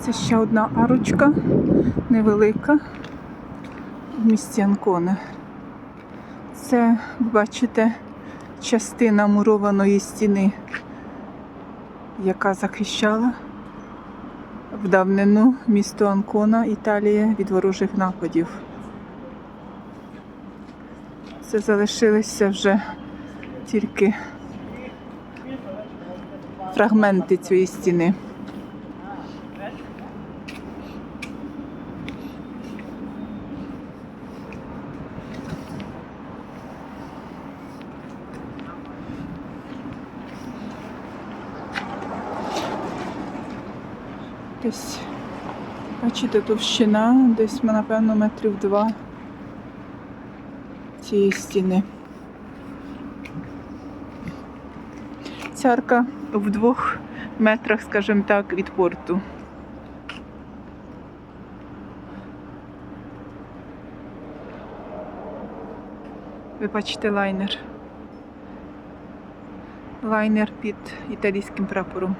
Це ще одна арочка, невелика в місті Анконе. Це, бачите, частина мурованої стіни, яка захищала в давнину місто Анкона, Італія від ворожих нападів. Це залишилися вже тільки фрагменти цієї стіни. Десь, бачите, товщина, десь, напевно, метрів два цієї стіни. Цярка в двох метрах, скажімо так, від порту. Ви бачите лайнер. Лайнер під італійським прапором.